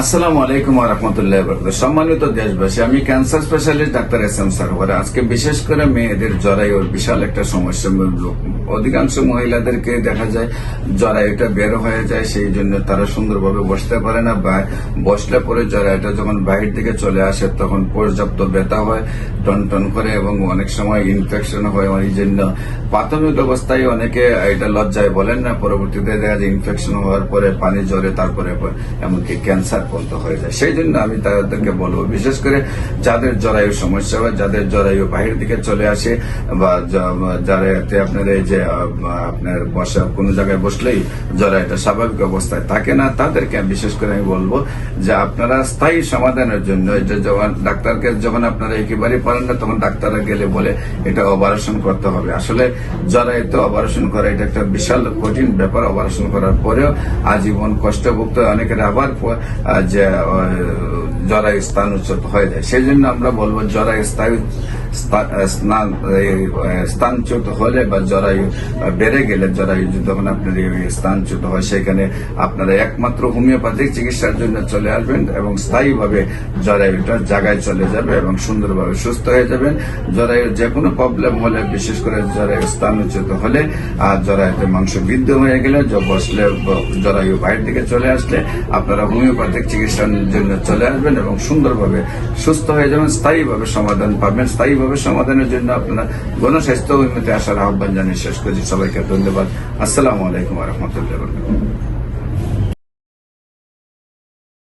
আসসালামু আলাইকুম রহমতুল্লাহ সম্মানিত দেশবাসী, আমি cancer specialist doctor S M Sarwar আজকে বিশেষ করে মেয়েদের জরায়ুর বিশাল একটা সমস্যা অধিকাংশ মহিলাদেরকে দেখা যায় জরায়ুটা বের হয়ে যায়, সেই জন্য তারা সুন্দরভাবে বসতে পারে না বা বসলে পরে জরায়ুটা যখন বাহির দিকে চলে আসে তখন পর্যাপ্ত ব্যথা হয় টন টন করে এবং অনেক সময় ইনফেকশন হয়। এই জন্য প্রাথমিক অবস্থায় অনেকে এটা লজ্জায় বলেন না, পরবর্তীতে দেখা যায় ইনফেকশন হওয়ার পরে পানি জ্বরে তারপরে এমনকি ক্যান্সার পর্যন্ত হয়ে যায়। সেই জন্য আমি তাদেরকে বলব, বিশেষ করে যাদের জরায়ু সমস্যা হয় যাদের জরায়ু বাহির দিকে চলে আসে বা যারা এতে আপনার এই যে আপনার বসা কোনো জায়গায় বসলেই জরায়ুটা স্বাভাবিক অবস্থায় থাকে না। তাদেরকে বিশেষ করে আমি বলব যে আপনারা স্থায়ী সমাধানের জন্য যখন ডাক্তারকে যখন আপনারা একেবারে পারেন না, তখন ডাক্তাররা গেলে বলে এটা অপারেশন করতে হবে। আসলে জরায়ুতে অপারেশন করা এটা একটা বিশাল কঠিন ব্যাপার, অপারেশন করার পরেও আজীবন কষ্ট ভুগতে হয়। অনেকের আবার যে জরা স্থান উচ্চত হয়ে যায়। সেই জন্য আমরা বলব জরায়ু স্থায়ী স্নান স্থানচ্যুত হলে বা জরায়ু বেড়ে গেলে জরায়ু যখন আপনার স্থানচ্যুত হয়, সেখানে আপনারা একমাত্র হোমিওপ্যাথিক চিকিৎসার জন্য চলে আসবেন এবং স্থায়ীভাবে জরায়ুটা জায়গায় চলে যাবে এবং সুন্দরভাবে সুস্থ হয়ে যাবেন। জরায়ুর যে কোনো প্রবলেম হলে, বিশেষ করে জরায়ু স্থানচ্যুত হলে আর জরায়ুতে মাংস বৃদ্ধ হয়ে গেলে বসলে জরায়ু বাইরের দিকে চলে আসলে আপনারা হোমিওপ্যাথিক চিকিৎসার জন্য চলে আসবেন এবং সুন্দরভাবে সুস্থ হয়ে যাবেন, স্থায়ীভাবে সমাধান পাবেন স্থায়ীভাবে সমাধানের জন্য আপনারা গণস্বাস্থ্য উন্নতি আসার আহ্বান জানিয়ে শেষ করছি। সবাইকে ধন্যবাদ। আসসালামু আলাইকুম রহমতুল্লাহ